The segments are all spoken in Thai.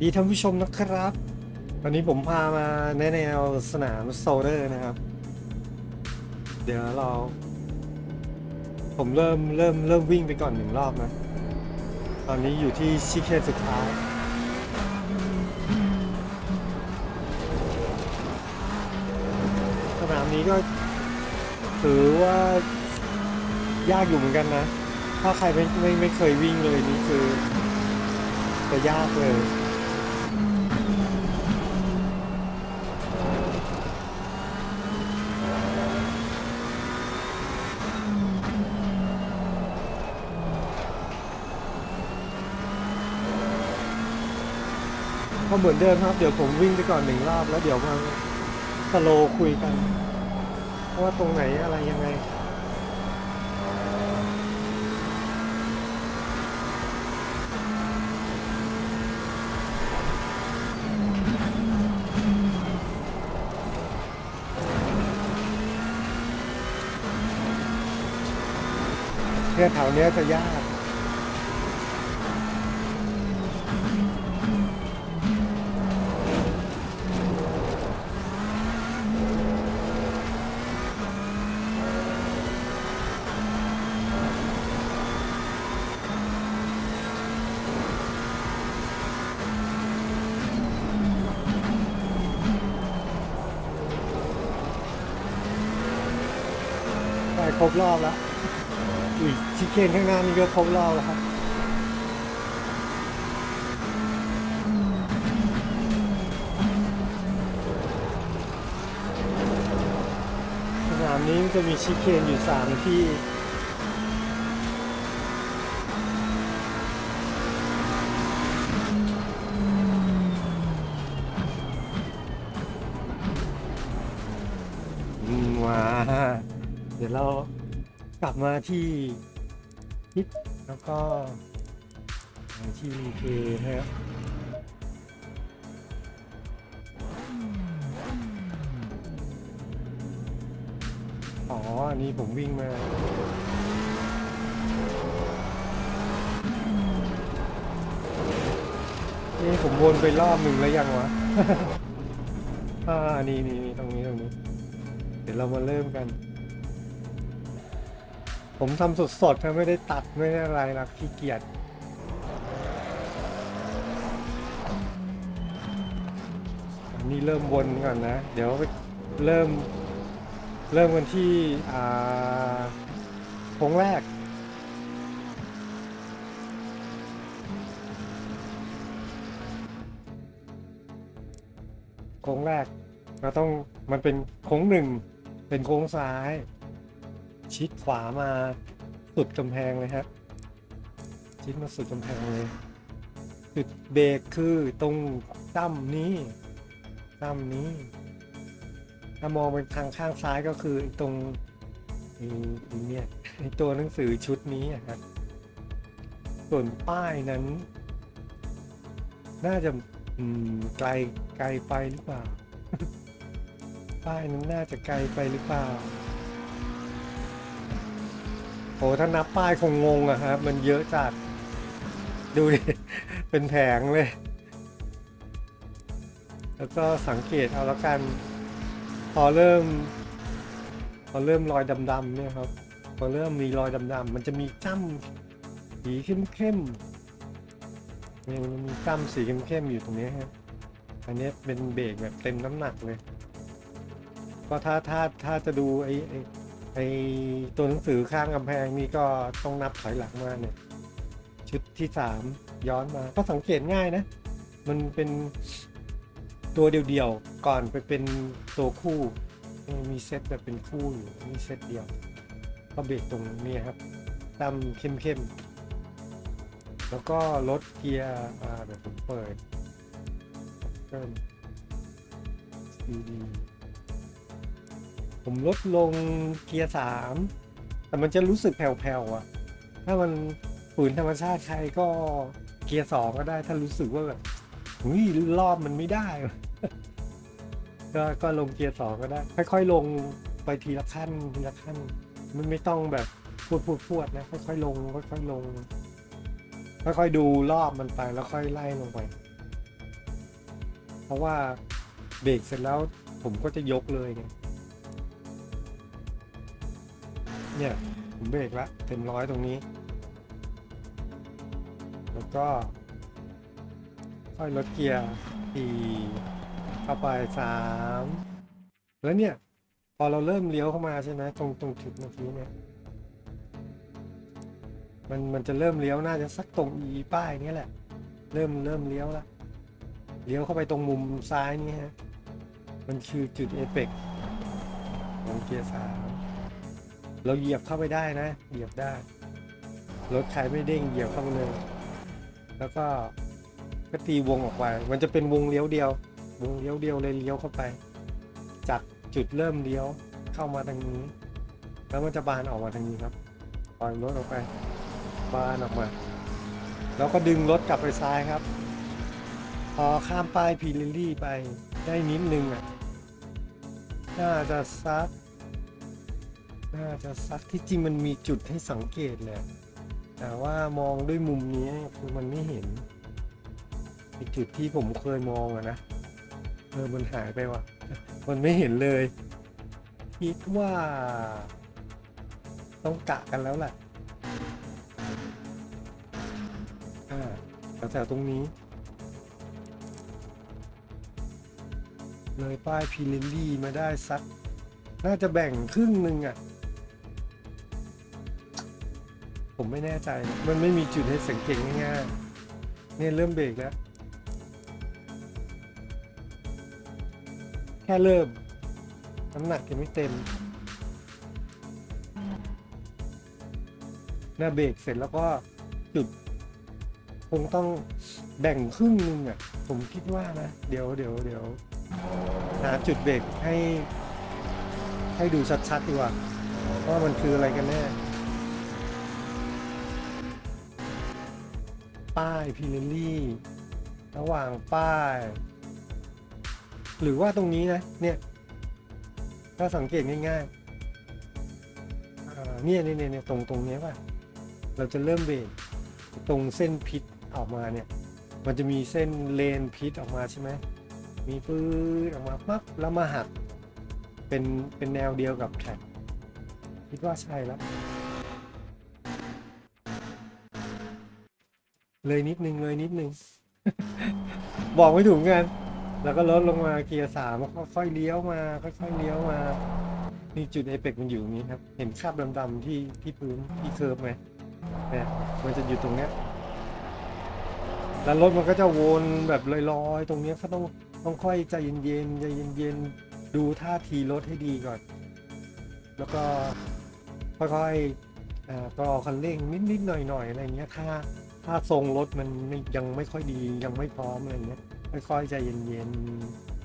ดีท่านผู้ชมนะครับ วันนี้ผมพามาในแนวสนามโซลเดอร์นะครับ เดี๋ยวเรา ผมเริ่มเริ่มเริ่มวิ่งไปก่อนหนึ่งรอบนะ ตอนนี้อยู่ที่ชิเคสุดท้ายสนามนี้ก็ถือว่ายากอยู่เหมือนกันนะ ถ้าใครไม่ไม่ไม่เคยวิ่งเลยนี่คือจะยากเลย ก็เหมือนเดิมครับ เดี๋ยวผมวิ่งไปก่อนหนึ่งรอบแล้วเดี๋ยวมาสโลคุยกัน ว่าตรงไหนอะไรยังไงเนี่ยแถวเนี้ยจะยาก รบรอบแล้วอุ้ยชิคเคนข้างหน้านี่ก็ครบรอบแล้วครับสนามนี้มันจะมีชิคเคนอยู่สามที่ ที่ฮิตแล้วก็มาที่เคนะครับอ๋อ อันนี้ผมวิ่งมาเอ๊ผมวนไปรอบหนึ่งแล้วยังวะ อ่า นี่นี่ตรงนี้ ตรงนี้ เดี๋ยวเรามาเริ่มกัน ผมทำสดๆไม่ได้ตัดไม่ได้อะไรนะขี้เกียจอันนี้เริ่มวนก่อนนะ เดี๋ยวไปเริ่ม เริ่มกันที่อ่าโค้งแรกโค้งแรกเราต้องมันเป็นโค้งหนึ่งเป็นโค้งซ้าย ชิดขวามาสุดกำแพงเลยครับชิดมาสุดกำแพงเลยจุดเบรกคือตรงตั้มนี้ตั้มนี้ ถ้ามองไปทางข้างซ้ายก็คือตรงเนี่ยตัวหนังสือชุดนี้ครับส่วนป้ายนั้น น่าจะไกลไกลไปหรือเปล่า ป้ายนั้นน่าจะไกลไปหรือเปล่า โอ้ถ้านับป้ายคงงงอะครับ มันเยอะจัด ดูดิ เป็นแผงเลย แล้วก็สังเกตเอาละกัน พอเริ่ม พอเริ่มรอยดำๆเนี่ยครับ พอเริ่มมีรอยดำๆมันจะมีจ้ำสีเข้มๆมีมันมีจ้ำสีเข้มๆอยู่ตรงนี้ฮะอันนี้เป็นเบรกแบบเต็มน้ำหนักเลย ก็ถ้าถ้าถ้าจะดูไอ้ ไอ้ตัวหนังสือข้างกำแพงนี่ก็ต้องนับถอยหลังมาเนี่ย ชุดที่สามย้อนมา ก็สังเกตง่ายนะ มันเป็นตัวเดียวๆ ก่อนไปเป็นตัวคู่ มีเซตแบบเป็นคู่อยู่มีเซตเดียว ก็เบรกตรงนี้ครับตามเข้มๆ แล้วก็ลดเกียร์อ่าเดี๋ยวผมเปิดเพิ่ม CD ผมลดลงเกียร์สามแต่มันจะรู้สึกแผ่วๆอะถ้ามันฝืนธรรมชาติใครก็เกียร์สองก็ได้ถ้ารู้สึกว่าแบบหุ้ยรอบมันไม่ได้ ก็ก็ลงเกียร์สองก็ได้ ค่อยๆลงไปทีละขั้นทีละขั้น มันไม่ต้องแบบพวดพวดพวดนะค่อยๆลงค่อยๆลงค่อยๆดูรอบมันไปแล้วค่อยไล่ลงไป เพราะว่าเบรกเสร็จแล้วผมก็จะยกเลยไง เนี่ยผมเบรกละเต็มร้อยตรงนี้ แล้วก็ค่อยลดเกียร์สี่เข้าไปสามแล้วเนี่ย พอเราเริ่มเลี้ยวเข้ามาใช่ไหมตรงตรงจุดเมื่อกี้เนี่ยมันมันจะเริ่มเลี้ยวน่าจะสักตรงอีป้ายนี้แหละ เริ่มเริ่มเลี้ยวละเลี้ยวเข้าไปตรงมุมซ้ายนี่ฮะมันคือจุดเอเปกของเกียร์สาม เราเหยียบเข้าไปได้นะ เหยียบได้ รถใครไม่เด้งเหยียบเข้าไปเลย แล้วก็ก็ตีวงออกไป มันจะเป็นวงเลี้ยวเดียว วงเลี้ยวเดียวเลยเลี้ยวเข้าไป จากจุดเริ่มเลี้ยวเข้ามาทางนี้ แล้วมันจะบานออกมาทางนี้ครับปล่อยรถออกไป บานออกมา แล้วก็ดึงรถกลับไปซ้ายครับ พอข้ามป้ายพีลิลลี่ไปได้นิดนึงอะ น่าจะซัก น่าจะซักที่จริงมันมีจุดให้สังเกตแหละ แต่ว่ามองด้วยมุมนี้คือมันไม่เห็นไอจุดที่ผมเคยมองอะนะ เออ มันหายไปว่ะ มันไม่เห็นเลย คิดว่า ต้องกะกันแล้วแหละอ่าแถวๆตรงนี้ เลยป้ายพีลิลลี่มาได้สัก น่าจะแบ่งครึ่งหนึ่งอะ่ะ ผมไม่แน่ใจ มันไม่มีจุดให้สังเกตง่ายๆ เนี่ยเริ่มเบรกแล้ว แค่เริ่ม น้ำหนักยังไม่เต็ม หน้าเบรกเสร็จแล้วก็จุด คงต้องแบ่งครึ่งนึงอะ ผมคิดว่านะ เดี๋ยวเดี๋ยวเดี๋ยวหาจุดเบรกให้ ให้ดูชัดๆดีกว่า ว่ามันคืออะไรกันแน่ ป้ายพิลลี่ระหว่างป้าย หรือว่าตรงนี้นะเนี่ยถ้าสังเกตง่ายๆเนี่ยเนี่ยเนี่ยตรงตรงนี้ป่ะ เราจะเริ่มเบรกตรงเส้นพิษออกมาเนี่ย มันจะมีเส้นเลนพิษออกมาใช่ไหมมีปื้ดออกมาปั๊บแล้วมาหัก เป็นเป็นแนวเดียวกับแท็กคิดว่าใช่แล้ว เลยนิดนึงเลยนิดนึง บอกไม่ถูกเหมือนกัน แล้วก็ลดลงมาเกียร์สามแล้วก็ค่อยๆเลี้ยวมา ค่อยๆเลี้ยวมานี่จุดเอเปกมันอยู่ตรงนี้ครับ เห็นคราบดำๆที่ที่พื้นที่เคิร์ฟไหมเนี่ยมันจะอยู่ตรงเนี้ยแล้วรถมันก็จะวนแบบลอยๆ ตรงเนี้ยก็ต้องต้องค่อยใจเย็นๆใจเย็นๆดูท่าทีรถให้ดีก่อน แล้วก็ค่อยๆอ่ากรอคันเร่งนิดๆหน่อยๆอะไรเงี้ยถ้า ถ้าทรงรถมันไม่ยังไม่ค่อยดียังไม่พร้อมอะไรเงี้ยค่อยๆใจเย็นๆ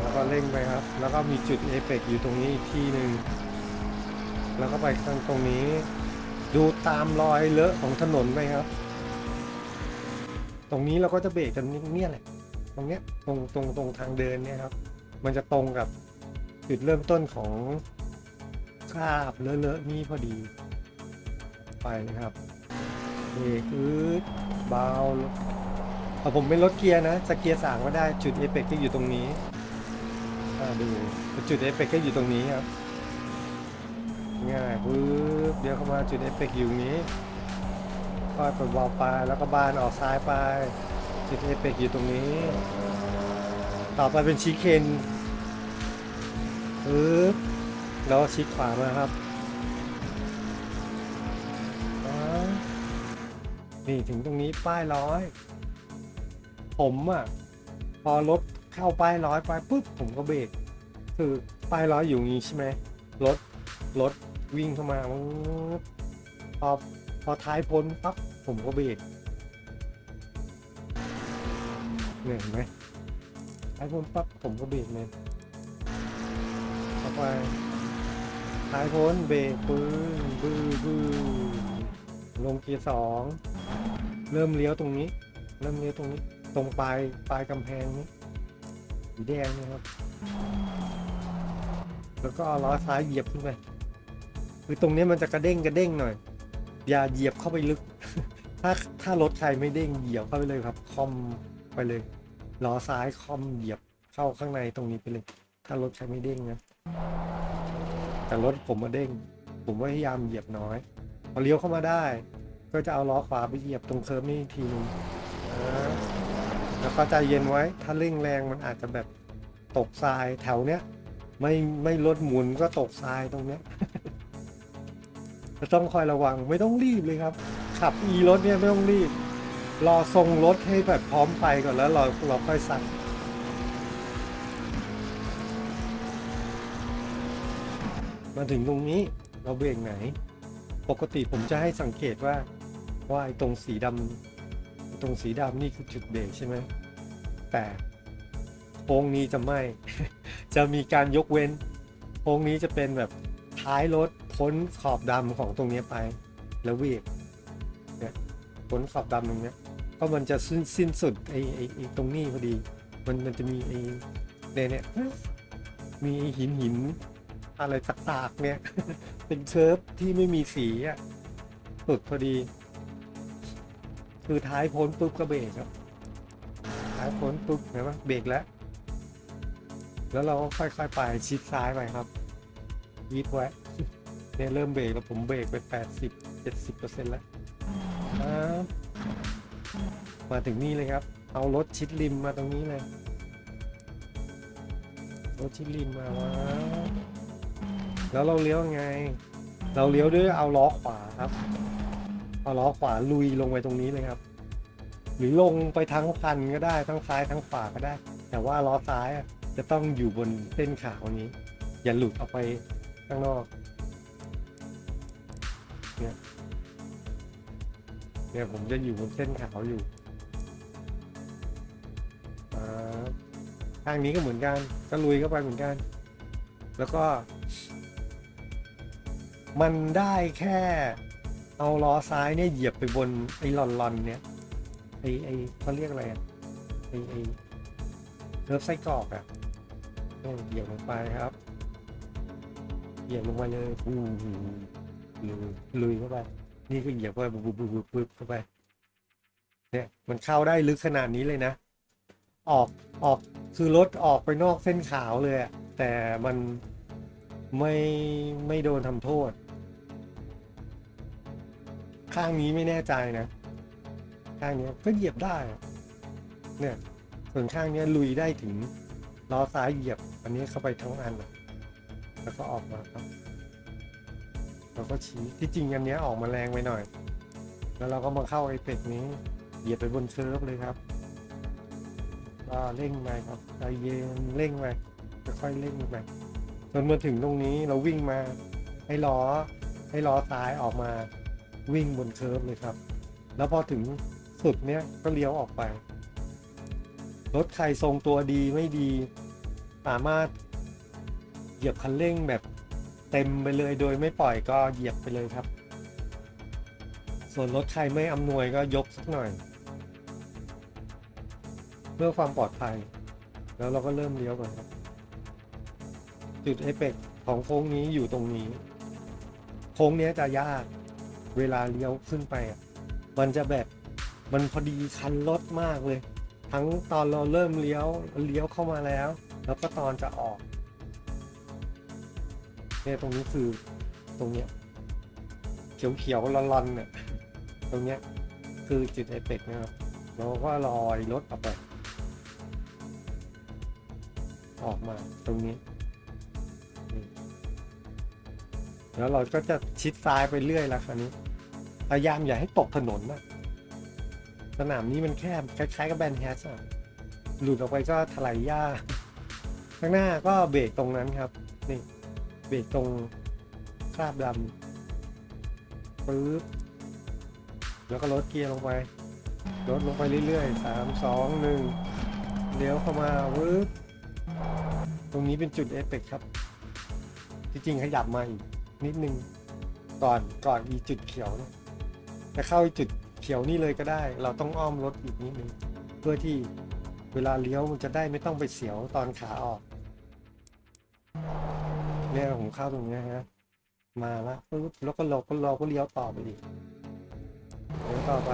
แล้วก็เร่งไปครับ แล้วก็มีจุดเอเปกอยู่ตรงนี้อีกที่หนึ่งแล้วก็ไปข้างตรงนี้ ดูตามรอยเลอะของถนนไปครับ ตรงนี้เราก็จะเบรกกันเนี่ยแหละตรงเนี้ยตรงตรงตรงทางเดินเนี่ยครับ มันจะตรงกับจุดเริ่มต้นของคราบเลอะๆนี้พอดี ไปนะครับเบรกอืดเบาเอาผมเป็นรถเกียร์นะจะเกียร์สามก็ได้จุดเอเปกก็อยู่ตรงนี้อ่าดูจุดเอเปกก็อยู่ตรงนี้ครับง่ายปึ๊บเดี๋ยวเข้ามาจุดเอฟเฟกต์อยู่นี้ค่อยเปิดวาล์วไปแล้วก็บานออกซ้ายไป จุดเอฟเฟกต์อยู่ตรงนี้ ต่อไปเป็นชีเคนปึ๊บแล้วชิดขวามาครับ นี่ถึงตรงนี้ป้ายร้อย ผมอะ พอรถเข้าป้ายร้อยไปปุ๊บผมก็เบรกคือป้ายร้อยอยู่งนี้ใช่ไหมรถรถวิ่งเข้ามาพอพอท้ายพ้นปั๊บผมก็เบรกเนี่ยเห็นไหมท้ายพ้นปั๊บผมก็เบรกเลยต่อไปท้ายพ้นเบรกปื้นบื้อบื้อลงเกียร์สอง เริ่มเลี้ยวตรงนี้ เริ่มเลี้ยวตรงนี้ ตรงปลายปลายกำแพงนี้สีแดงนะครับ แล้วก็เอาล้อซ้ายเหยียบขึ้นไปคือตรงนี้มันจะกระเด้งกระเด้งหน่อย อย่าเหยียบเข้าไปลึก ถ้าถ้ารถใครไม่เด้งเหยียบเข้าไปเลยครับ คอมไปเลยล้อซ้ายคอมเหยียบเข้าข้างในตรงนี้ไปเลย ถ้ารถใช้ไม่เด้งนะแต่รถผมมาเด้ง ผมพยายามเหยียบน้อยพอเลี้ยวเข้ามาได้ ก็จะเอาล้อขวาไปเหยียบตรงเคิร์ฟนี่อีกทีนึงอ่าแล้วก็ใจเย็นไว้ ถ้าเร่งแรงมันอาจจะแบบตกทรายแถวเนี้ย ไม่ไม่รถหมุนก็ตกทรายตรงเนี้ย จะต้องคอยระวังไม่ต้องรีบเลยครับ ขับอีรถเนี่ยไม่ต้องรีบ รอทรงรถให้แบบพร้อมไปก่อนแล้วเราเราค่อยสั่งมาถึงตรงนี้เราเบรกไหน ปกติผมจะให้สังเกตว่า ว่าไอ้ตรงสีดำตรงสีดำนี่คือจุดเบรกใช่ไหมแต่โค้งนี้จะไม่ จะมีการยกเว้นโค้งนี้จะเป็นแบบท้ายรถพ้นขอบดำของตรงนี้ไป แล้วเบรกเนี่ยพ้นขอบดำตรงเนี้ยเพราะมันจะสิ้นสิ้นสุดไอ้ไอ้ไอ้ตรงนี้พอดี มันมันจะมีไอ้เนี่ยเนี่ยมีหินหินอะไรสักตากเนี่ย เป็นเชิร์ฟที่ไม่มีสีอะสุดพอดี คือท้ายพ้นปุ๊บก็เบรกครับ ท้ายพ้นปุ๊บเห็นไหมเบรกแล้ว แล้วเราก็ค่อยๆไปชิดซ้ายไปครับยีดไว้เนี่ยเริ่มเบรกแล้วผมเบรกไป 80 70เปอร์เซ็นต์แล้วมาถึงนี่เลยครับ เอารถชิดริมมาตรงนี้เลย รถชิดริมมาว้าวแล้วเราเลี้ยวไง เราเลี้ยวด้วยเอาล้อขวาครับ เอาล้อขวาลุยลงไปตรงนี้เลยครับ หรือลงไปทั้งคันก็ได้ทั้งซ้ายทั้งขวาก็ได้ แต่ว่าล้อซ้ายจะต้องอยู่บนเส้นขาวนี้ อย่าหลุดออกไปข้างนอกเนี่ยเนี่ยผมจะอยู่บนเส้นขาวอยู่ทางนี้ก็เหมือนกันก็ลุยเข้าไปเหมือนกัน แล้วก็ มันได้แค่ เอาล้อซ้ายเนี่ยเหยียบไปบนไอ้ลอนลอนเนี่ยไอ้ไอ้เขาเรียกอะไรอะไอ้ไอ้เทิร์ฟไส้กรอกอะเนี่ยเหยียบลงไปครับ เหยียบลงไปเลยอืมลุยลุยเข้าไป นี่ก็เหยียบเข้าไปปุ๊บปุ๊บปุ๊บปุ๊บเข้าไป เนี่ยมันเข้าได้ลึกขนาดนี้เลยนะ ออกออกคือรถออกไปนอกเส้นขาวเลยแต่มันไม่ไม่โดนทำโทษ ข้างนี้ไม่แน่ใจนะ ข้างนี้ก็เหยียบได้ เนี่ย ส่วนข้างนี้ลุยได้ถึงล้อซ้ายเหยียบ อันนี้เข้าไปทั้งอัน แล้วก็ออกมาครับเราก็ชี้ที่จริงอันนี้ออกมาแรงไปหน่อย แล้วเราก็มาเข้าไอ้เป็กนี้ เหยียบไปบนเคิร์ฟเลยครับก็เร่งไปครับใจเย็นเร่งไปค่อยๆเร่งไปจนมาถึงตรงนี้เราวิ่งมาให้ล้อให้ล้อซ้ายออกมา วิ่งบนเคิร์ฟเลยครับ แล้วพอถึงสุดเนี้ยก็เลี้ยวออกไป รถใครทรงตัวดีไม่ดี สามารถเหยียบคันเร่งแบบเต็มไปเลยโดยไม่ปล่อยก็เหยียบไปเลยครับ ส่วนรถใครไม่อำนวยก็ยกสักหน่อย เพื่อความปลอดภัย แล้วเราก็เริ่มเลี้ยวก่อนครับ จุดเอเปกของโค้งนี้อยู่ตรงนี้ โค้งนี้จะยาก เวลาเลี้ยวขึ้นไปอะมันจะแบบมันพอดีคันรถมากเลย ทั้งตอนเราเริ่มเลี้ยวเลี้ยวเข้ามาแล้ว แล้วก็ตอนจะออกเนี่ยตรงนี้คือตรงเนี้ยเขียวๆร้อนๆเนี่ยตรงเนี้ยคือจุดเอเปกนะครับเราก็ลอยรถออกไปออกมาตรงนี้ แล้วเราก็จะชิดซ้ายไปเรื่อยแล้วคราวนี้พยายามอย่าให้ตกถนนนะสนามนี้มันแคบคล้ายๆกับแบนแฮชอะหลุดออกไปก็ถลายหญ้า ข้างหน้าก็เบรกตรงนั้นครับ นี่ เบรกตรงคราบดำปึ๊บ แล้วก็ลดเกียร์ลงไป ลดลงไปเรื่อยๆสามสองหนึ่งเลี้ยวเข้ามาวืบตรงนี้เป็นจุดเอฟเฟกครับ จริงๆขยับมาอีก นิดนึงก่อนก่อนอีจุดเขียวนี่ยจะเข้าอีจุดเขียวนี่เลยก็ได้ เราต้องอ้อมรถอีกนิดนึงเพื่อที่เวลาเลี้ยวมันจะได้ไม่ต้องไปเสียวตอนขาออกเนี่ยผมเข้าตรงนี้ฮะมาละปึ๊บแล้วก็เราก็เราก็เลี้ยวต่อไปอีกเลี้ยวต่อไป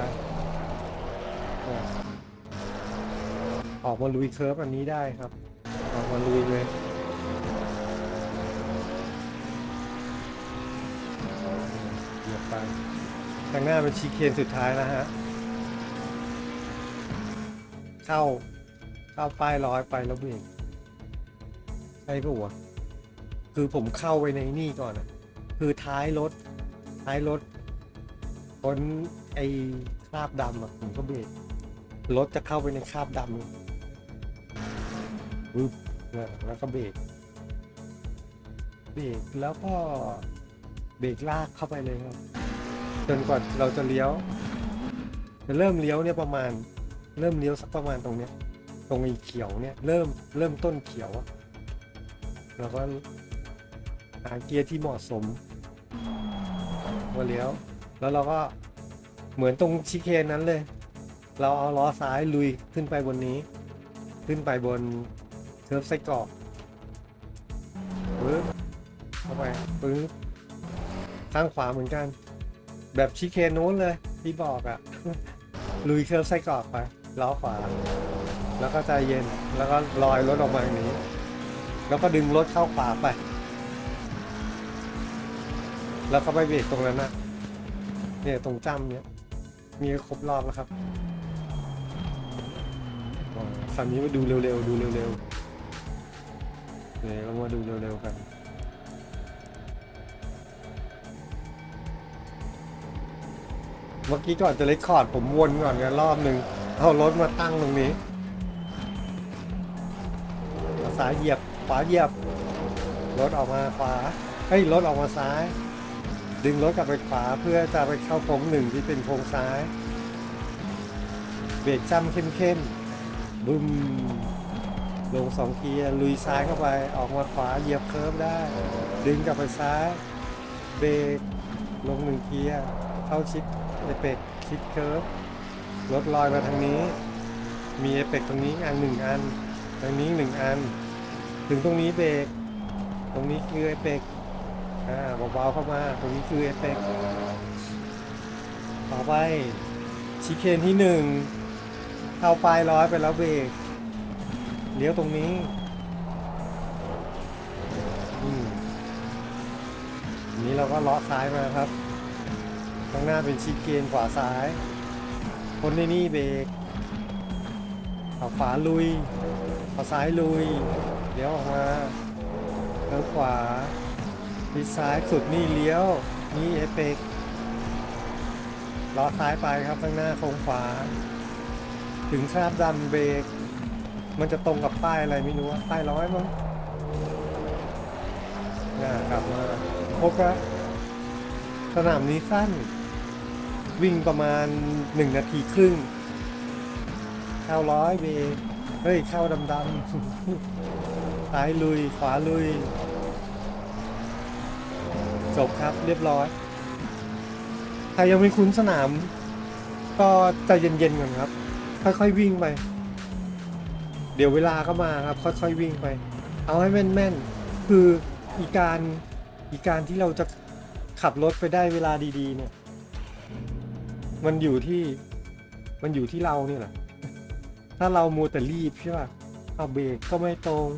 ออกมาลุยเคิร์ฟอันนี้ได้ครับออกมาลุยเลยเหยียบ ไปข้างหน้าเป็นชีเคนสุดท้ายแล้วฮะเข้าเข้าป้ายร้อยไปแล้วเบรกใช่ปะวะคือผมเข้าไปในนี่ก่อนอะคือท้ายรถ ท้ายรถพ้นไอ้คราบดำอะผมก็เบรกรถจะเข้าไปในคราบดำวึบแล้วก็เบรกเบรกแล้วก็ เบรกลากเข้าไปเลยครับ จนกว่าเราจะเลี้ยว จะเริ่มเลี้ยวเนี่ยประมาณ เริ่มเลี้ยวสักประมาณตรงเนี้ย ตรงไอ้เขียวเนี่ยเริ่มเริ่มต้นเขียวแล้วก็หาเกียร์ที่เหมาะสมมาเลี้ยว แล้วเราก็เหมือนตรงชิเคนนั้นเลย เราเอาล้อซ้ายลุยขึ้นไปบนนี้ ขึ้นไปบนเคิร์ฟไส้กรอกปึ๊บเข้าไปปึ๊บ ข้างขวาเหมือนกัน แบบชิเคนนู้นเลยที่บอกอะลุยเคิร์ฟไส้กรอกไปล้อขวา แล้วก็ใจเย็นแล้วก็ลอยรถออกมาอย่างนี้ แล้วก็ดึงรถเข้าขวาไป แล้วก็ไปเบรกตรงนั้นนะเนี่ยตรงจ้ำเนี่ย มีครบรอบแล้วครับคันนี้มาดูเร็วๆดูเร็วๆเนี่ยเรามาดูเร็วๆกัน เมื่อกี้ก่อนจะเลคคอร์ดผมวนก่อนเนี่ยรอบหนึ่งเอารถมาตั้งตรงนี้าซ้ายเหยียบขวาเหยียบ รถออกมาขวาเฮ้ยรถออกมาซ้าย ดึงรถกลับไปขวาเพื่อจะไปเข้าโค้งหนึ่งที่เป็นโค้งซ้าย เบรกจ้ำเข้มๆบึ้มลงสองเกียร์ลุยซ้ายเข้าไปออกมาขวาเหยียบเคิร์ฟได้ ดึงกลับไปซ้าย เบรกลงหนึ่งเกียร์เข้าชิด เอเปกชิดเคิร์ฟรถลอยมาทางนี้ มีเอเปกตรงนี้อันหนึ่งอัน ตรงนี้หนึ่งอัน ถึงตรงนี้เบรก ตรงนี้คือเอเปกอ่าเบาๆเข้ามา ตรงนี้คือเอเปกต่อไปชิเคนที่หนึ่งเข้าปลายร้อยไปแล้วเบรก เลี้ยวตรงนี้อันนี้เราก็เลาะซ้ายมาครับ ข้างหน้าเป็นชิเกนขวาซ้าย คนในนี่เบรกเอาขวาลุยเอาซ้ายลุยเลี้ยวออกมาแล้วขวาทีซ้ายสุดนี่เลี้ยว นี่เอเปกล้อซ้ายไปครับข้างหน้าโค้งขวา ถึงคราบดำเบรกมันจะตรงกับป้ายอะไรไม่รู้ว่าป้ายร้อยมั้งน่ากลับมาครบแล้วสนามนี้สั้น วิ่งประมาณหนึ่งนาทีครึ่งเข้าร้อยเบรกเฮ้ยเข้าดำดำๆซ้ายลุย ขวาลุย จบครับเรียบร้อย ใครยังไม่คุ้นสนาม ก็ใจเย็นๆก่อนครับ ค่อยๆวิ่งไป เดี๋ยวเวลาก็มาครับ ค่อยๆวิ่งไป เอาให้แม่นๆ คืออีการอีการที่เราจะขับรถไปได้เวลาดีๆเนี่ย มันอยู่ที่มันอยู่ที่เราเนี่ยแหละ ถ้าเรามัวแต่รีบใช่ป่ะเอาเบรกก็ไม่ตรง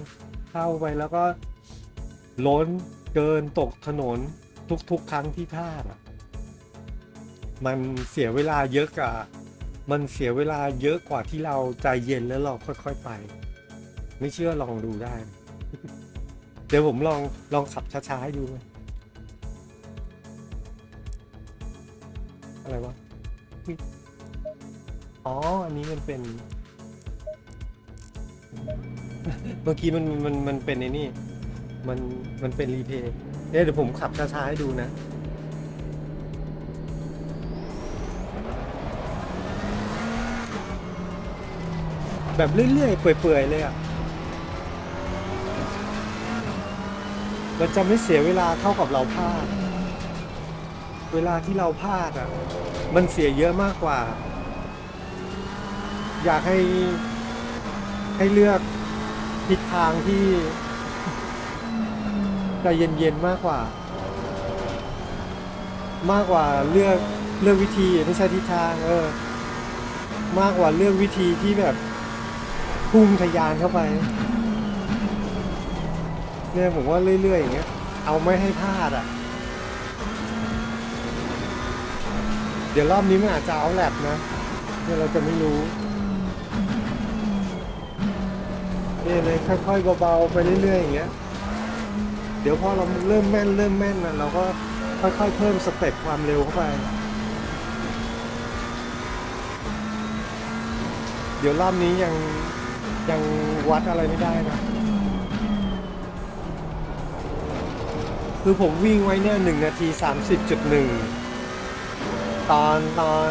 เข้าไปแล้วก็ล้นเกินตกถนนทุกๆ ครั้งที่พลาดอะมันเสียเวลาเยอะกว่ามันเสียเวลาเยอะกว่าที่เราใจเย็นแล้วเราค่อยๆไป ไม่เชื่อลองดูได้ เดี๋ยวผมลองลองขับช้าๆให้ดูไหมอะไรวะ อ๋อ อันนี้มันเป็น เมื่อกี้มันมันมันเป็นไอ้นี่ มันมันเป็นรีเพย์เนี่ยเดี๋ยวผมขับช้าๆให้ดูนะ แบบเรื่อยๆเปื่อยๆเลยอะมันจะไม่เสียเวลาเท่ากับเราพลาด เวลาที่เราพลาดอะ มันเสียเยอะมากกว่า อยากให้ให้เลือกทิศทางที่ใจเย็นๆมากกว่า มากกว่าเลือกเลือกวิธีไม่ใช่ทิศทาง เออ มากกว่าเลือกวิธีที่แบบพุ่งทะยานเข้าไปเนี่ยผมว่าเรื่อยๆอย่างเงี้ย เอาไม่ให้พลาดอะ เดี๋ยวรอบนี้มันอาจจะเอาแลบนะเนี่ยเราจะไม่รู้ นี่เลยค่อยๆเบาๆไปเรื่อยๆอย่างเงี้ย เดี๋ยวพอเราเริ่มแม่นเริ่มแม่นนะเราก็ค่อยๆเพิ่มสเต็ปความเร็วเข้าไป เดี๋ยวรอบนี้ยังยังวัดอะไรไม่ได้นะ คือผมวิ่งไว้เนี่ยหนึ่งนาทีสามสิบจุดหนึ่งตอนตอน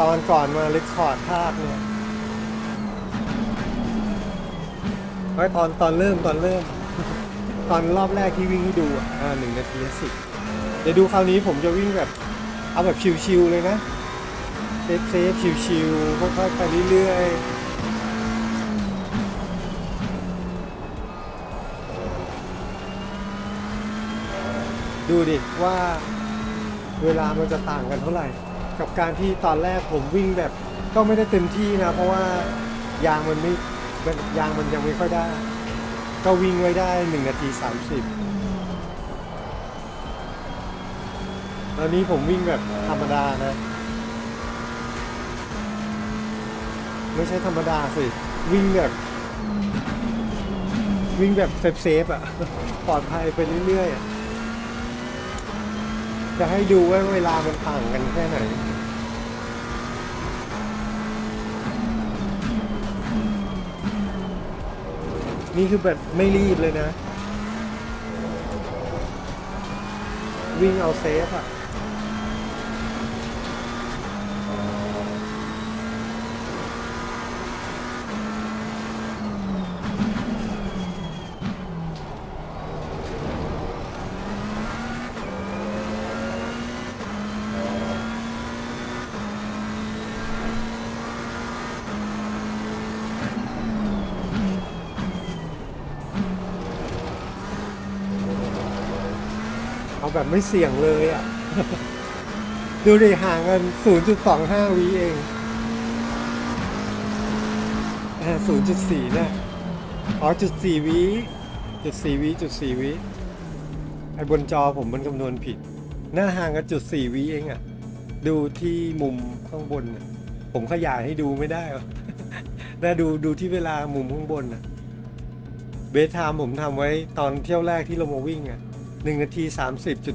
ตอนก่อนมาเลคคอร์ดภาพเนี่ย ไว้ตอนตอนเริ่มตอนเริ่ม ตอนรอบแรกที่วิ่งให้ดูอะอ่าหนึ่งนาทีสิบเดี๋ยวดูคราวนี้ผมจะวิ่งแบบ เอาแบบชิวๆเลยนะเซฟเซฟชิวๆค่อยๆไปเรื่อยๆดูดิว่าเวลามันจะต่างกันเท่าไหร่ กับการที่ตอนแรกผมวิ่งแบบก็ไม่ได้เต็มที่นะ เพราะว่ายางมันไม่ มันยางมันยังไม่ค่อยได้ ก็วิ่งไว้ได้1นาที30ตอนนี้ผมวิ่งแบบธรรมดานะ ไม่ใช่ธรรมดาสิ วิ่งแบบ วิ่งแบบเซฟเซฟๆอะปลอดภัยไปเรื่อยๆจะให้ดูว่าเวลามันต่างกันแค่ไหน นี่คือแบบไม่รีบเลยนะ วิ่งเอาเซฟอะ แบบไม่เสี่ยงเลยอะ่ะ ดูดิห่างกัน 0.25วิเองอ่า0.4นะอ๋อจุด4วิจุด4วิจุด4วิไอ้บนจอผมมันคำนวณผิด หน้าห่างกันจุด4วิเองอะ่ะ ดูที่มุมข้างบนนะผมขยายให้ดูไม่ได้หรอแต่ดูดูที่เวลามุมข้างบนนะเบสไทม์ผมทำไว้ตอนเที่ยวแรกที่เรามาวิ่งอะ่ะ 1นาที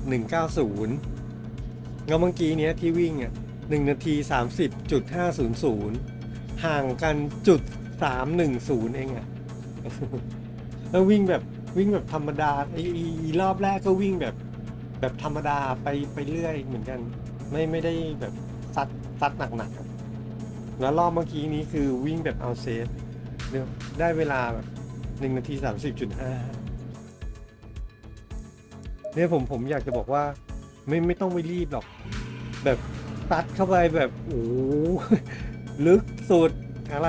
30.190เงาเมื่อกี้เนี้ยที่วิ่งอะ1นาที 30.500 ห่างกันจุด 310 เองอะแล้ววิ่งแบบวิ่งแบบธรรมดาไอ้รอบแรกก็วิ่งแบบ แบบธรรมดาไปไปเรื่อยเหมือนกัน ไม่ไม่ได้แบบซัดซัดหนักๆแล้วรอบเมื่อกี้นี้คือวิ่งแบบเอาเซฟได้เวลาแบบหนึ่งนาทีสามสิบจุดห้า เนี่ยผมผมอยากจะบอกว่า ไม่ไม่ต้องไปรีบหรอก แบบตัดเข้าไปแบบโอ้โหลึกสุดอะไร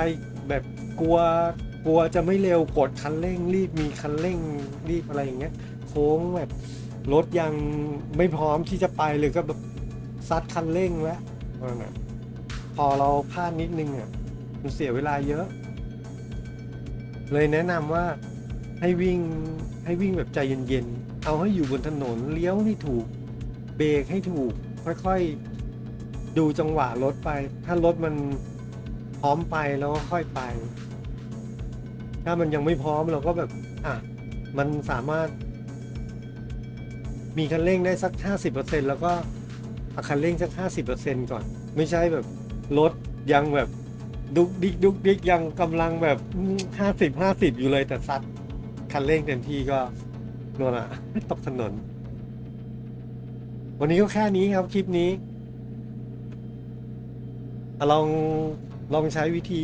แบบกลัวกลัวจะไม่เร็วกดคันเร่งรีบมีคันเร่งรีบอะไรอย่างเงี้ยโค้งแบบรถยังไม่พร้อมที่จะไปเลยก็แบบซัดคันเร่งแล้วพอเราพลาดนิดนึงอะมันเสียเวลาเยอะ เลยแนะนำว่าให้วิ่งให้วิ่งแบบใจเย็นๆ เอาให้อยู่บนถนนเลี้ยวให้ถูก เบรกให้ถูก ค่อยๆ ดูจังหวะรถไป ถ้ารถมันพร้อมไปแล้วก็ค่อยไป ถ้ามันยังไม่พร้อมเราก็แบบ อะ มันสามารถ มีคันเร่งได้สัก 50%แล้วก็เอาคันเร่งสัก 50%ก่อน ไม่ใช่แบบรถยังแบบดุกดิกดุกดิกยังกำลังแบบห้าสิบห้าสิบอยู่เลยแต่ซัดคันเร่งเต็มที่ก็ นวลอะตกถนน วันนี้ก็แค่นี้ครับคลิปนี้อะลองลองใช้วิธี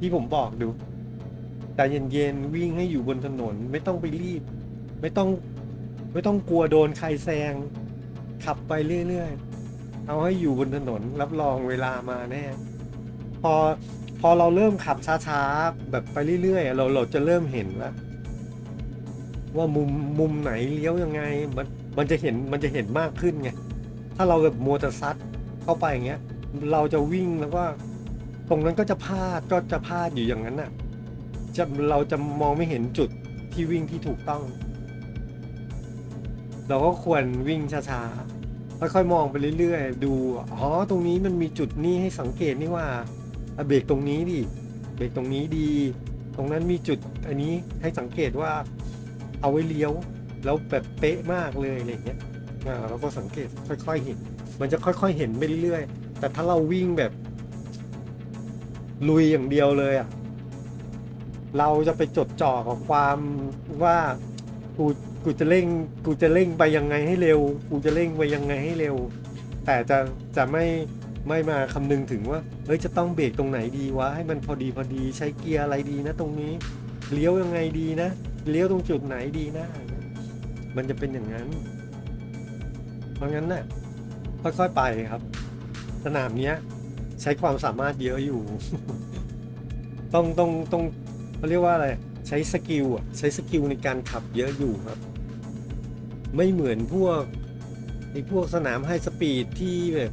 ที่ผมบอกดูแต่เย็นๆวิ่งให้อยู่บนถนน ไม่ต้องไปรีบ ไม่ต้อง ไม่ต้องกลัวโดนใครแซง ขับไปเรื่อยๆ เอาให้อยู่บนถนนรับรองเวลามาแน่ พอพอเราเริ่มขับช้าๆ แบบไปเรื่อยๆ เราเราจะเริ่มเห็นแล้ ว่ามุมมุมไหนเลี้ยวยังไงมันมันจะเห็นมันจะเห็นมากขึ้นไงถ้าเราแบบมัวแต่ซัดเข้าไปอย่างเงี้ย เราจะวิ่งแล้วก็ตรงนั้นก็จะพลาดก็จะพลาดอยู่อย่างนั้นน่ะจะเราจะมองไม่เห็นจุดที่วิ่งที่ถูกต้อง เราก็ควรวิ่งช้าๆค่อยๆมองไปเรื่อยๆ ดูอ๋อตรงนี้มันมีจุดนี้ให้สังเกตนี่ว่าเบรกตรงนี้ดิเบรกตรงนี้ดี ตรงนั้นมีจุดอันนี้ให้สังเกตว่า เอาไว้เลี้ยว แล้วแบบเป๊ะมากเลยอะไรเงี้ยอ่าเราก็สังเกตค่อย ๆ เห็น มันจะค่อยๆเห็นไปเรื่อยๆ แต่ถ้าเราวิ่งแบบ ลุยอย่างเดียวเลยอะ เราจะไปจดจ่อกับความว่ากูกูจะเร่งกูจะเร่งไปยังไงให้เร็ว กูจะเร่งไปยังไงให้เร็ว แต่จะจะไม่ไม่มาคำนึงถึงว่าเฮ้ยจะต้องเบรกตรงไหนดีวะให้มันพอดีพอดีใช้เกียร์อะไรดีนะตรงนี้เลี้ยวยังไงดีนะ เลี้ยวตรงจุดไหนดีนะ มันจะเป็นอย่างนั้น เพราะงั้นน่ะค่อยๆไปครับ สนามเนี้ย ใช้ความสามารถเยอะอยู่ ต้องต้องต้องเขาเรียกว่าอะไร ใช้สกิลอะใช้สกิลในการขับเยอะอยู่ครับ ไม่เหมือนพวกไอ้พวกสนามไฮสปีดที่แบบ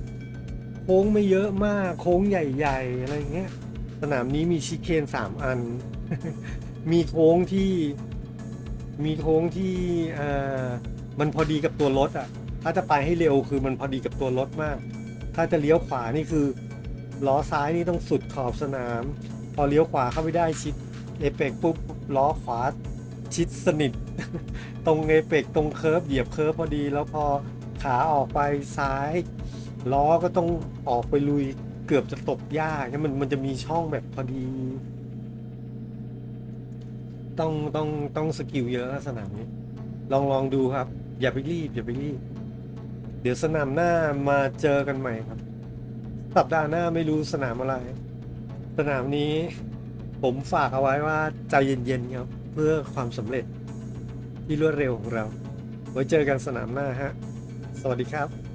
โค้งไม่เยอะมากโค้งใหญ่ ๆ อะไรเงี้ย สนามนี้มีชิเคนสามอัน มีโค้งที่ มีโค้งที่อ่ามันพอดีกับตัวรถอะ ถ้าจะไปให้เร็วคือมันพอดีกับตัวรถมาก ถ้าจะเลี้ยวขวานี่คือล้อซ้ายนี่ต้องสุดขอบสนาม พอเลี้ยวขวาเข้าไปได้ชิดเอเปกปุ๊บล้อขวาชิดสนิท ตรงเอเปกตรงเคิร์ฟเหยียบเคิร์ฟพอดี แล้วพอขาออกไปซ้าย ล้อก็ต้องออกไปลุยเกือบจะตกหญ้าเนี่ยมันมันจะมีช่องแบบพอดี ต้องต้องต้องสกิลเยอะนะสนามนี้ ลองลองดูครับ อย่าไปรีบอย่าไปรีบ เดี๋ยวสนามหน้ามาเจอกันใหม่ครับ สัปดาห์หน้าไม่รู้สนามอะไร สนามนี้ผมฝากเอาไว้ว่าใจเย็นๆครับ เพื่อความสำเร็จที่รวดเร็วของเรา ไว้เจอกันสนามหน้าฮะ สวัสดีครับ